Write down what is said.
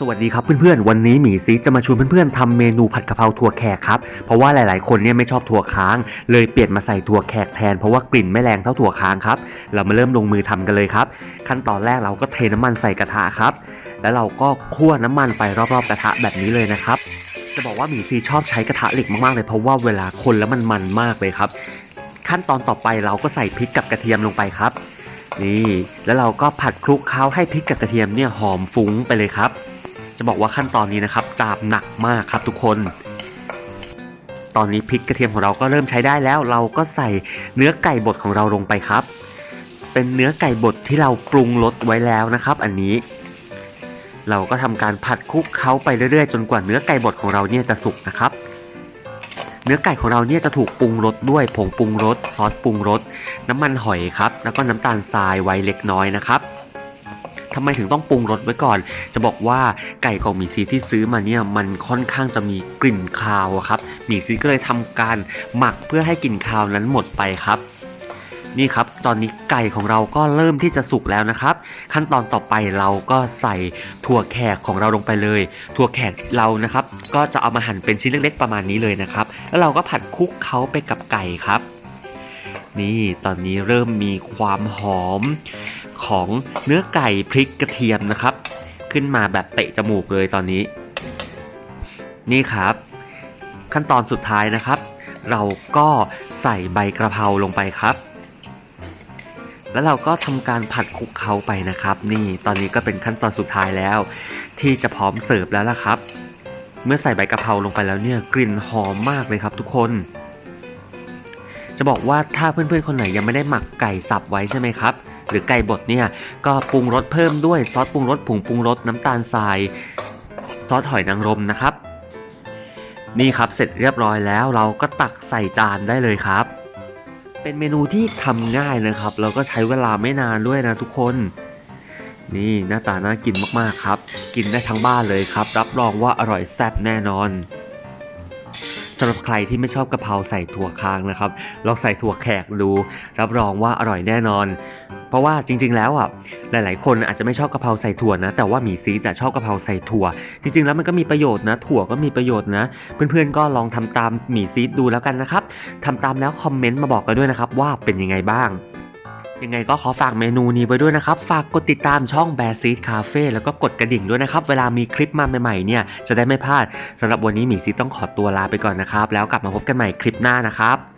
สวัสดีครับเพื่อนๆ วันนี้หมีซีจะมาชวนเพื่อนๆทำเมนูผัดกะเพราถั่วแขกครับ เพราะว่าหลายๆ คนเนี่ยไม่ชอบถั่วค้าง เลยเปลี่ยนมาใส่ถั่วแขกแทนเพราะว่ากลิ่นไม่แรงเท่าถั่วค้างครับ เรามาเริ่มลงมือทำกันเลยครับ ขั้นตอนแรกเราก็เทน้ำมันใส่กระทะครับ แล้วเราก็คั่วน้ำมันไปรอบๆกระทะแบบนี้เลยนะครับ จะบอกว่าหมีซีชอบใช้กระทะเหล็กมากๆเลยเพราะว่าเวลาคนแล้วมันมันมากเลยครับ ขั้นตอนต่อไปเราก็ใส่พริกกับกระเทียมลงไปครับ นี่ แล้วเราก็ผัดคลุกเคล้าให้พริกกับกระเทียมเนี่ยหอมฟุ้งไปเลยครับ จะบอกว่าขั้นตอนนี้นะครับจามหนักมากครับทุกคน ตอนนี้พริกกระเทียมของเราก็เริ่มใช้ได้แล้ว เราก็ใส่เนื้อไก่บดของเราลงไปครับ เป็นเนื้อไก่บดที่เราปรุงรสไว้แล้วนะครับ อันนี้ เราก็ทำการผัดคลุกเคล้าไปเรื่อยๆ จนกว่าเนื้อไก่บดของเราเนี่ยจะสุกนะครับเนื้อไก่ของเราเนี่ยจะถูกปรุงรสด้วยผงปรุงรสซอสปรุงรสน้ำมันหอยครับ แล้วก็น้ำตาลทรายไว้เล็กน้อยนะครับ ทำไมถึงต้องปรุงรสไว้ก่อน จะบอกว่าไก่ของหมีซีที่ซื้อมาเนี่ยมันค่อนข้างจะมีกลิ่นคาวครับหมีซีก็เลยทำการหมักเพื่อให้กลิ่นคาวนั้นหมดไปครับนี่ครับ ตอนนี้ไก่ของเราก็เริ่มที่จะสุกแล้วนะครับ ขั้นตอนต่อไปเราก็ใส่ถั่วแขกของเราลงไปเลย ถั่วแขกเรานะครับ ก็จะเอามาหั่นเป็นชิ้นเล็กๆประมาณนี้เลยนะครับ แล้วเราก็ผัดคลุกเคล้าไปกับไก่ครับ นี่ตอนนี้เริ่มมีความหอม ของเนื้อไก่พริกกระเทียมนะครับ ขึ้นมาแบบเตะจมูกเลยตอนนี้ นี่ครับ ขั้นตอนสุดท้ายนะครับ เราก็ใส่ใบกระเพราลงไปครับ แล้วเราก็ทำการผัดคลุกเคล้าไปนะครับ นี่ตอนนี้ก็เป็นขั้นตอนสุดท้ายแล้ว ที่จะพร้อมเสิร์ฟแล้วล่ะครับ เมื่อใส่ใบกระเพราลงไปแล้วเนี่ยกลิ่นหอมมากเลยครับทุกคนจะบอกว่าถ้าเพื่อนๆ คนไหนยังไม่ได้หมักไก่สับไว้ใช่ไหมครับ หรือไก่บดเนี่ยก็ปรุงรสเพิ่มด้วยซอสปรุงรสผงปรุงรสน้ำตาลทราย ซอสหอยนางรมนะครับ นี่ครับเสร็จเรียบร้อยแล้วเราก็ตักใส่จานได้เลยครับ เป็นเมนูที่ทำง่ายนะครับแล้วก็ใช้เวลาไม่นานด้วยนะทุกคนนี่หน้าตาน่ากินมากๆครับ กินได้ทั้งบ้านเลยครับ รับรองว่าอร่อยแซ่บแน่นอนำหรับใครที่ไม่ชอบกะเพราใส่ถั่วค้างนะครับลองใส่ถั่วแขกดูรับรองว่าอร่อยแน่นอน เพราะว่าจริง ๆ แล้วอะหลาย ๆ คนอาจจะไม่ชอบกะเพราใส่ถั่วนะ แต่ว่าหมีซีแต่ชอบกะเพราใส่ถั่ว จริง ๆ แล้วมันก็มีประโยชน์นะ ถั่วก็มีประโยชน์นะ เพื่อนๆก็ลองทำตามหมีซีดดูแล้วกันนะครับทำตามแล้วคอมเมนต์มาบอกกันด้วยนะครับว่าเป็นยังไงบ้าง ยังไงก็ขอฝากเมนูนี้ไว้ด้วยนะครับ ฝากกดติดตามช่อง Bear Seed Cafe แล้วก็กดกระดิ่งด้วยนะครับ เวลามีคลิปมาใหม่ๆเนี่ยจะได้ไม่พลาดสำหรับวันนี้หมีซีต้องขอตัวลาไปก่อนนะครับ แล้วกลับมาพบกันใหม่คลิปหน้านะครับ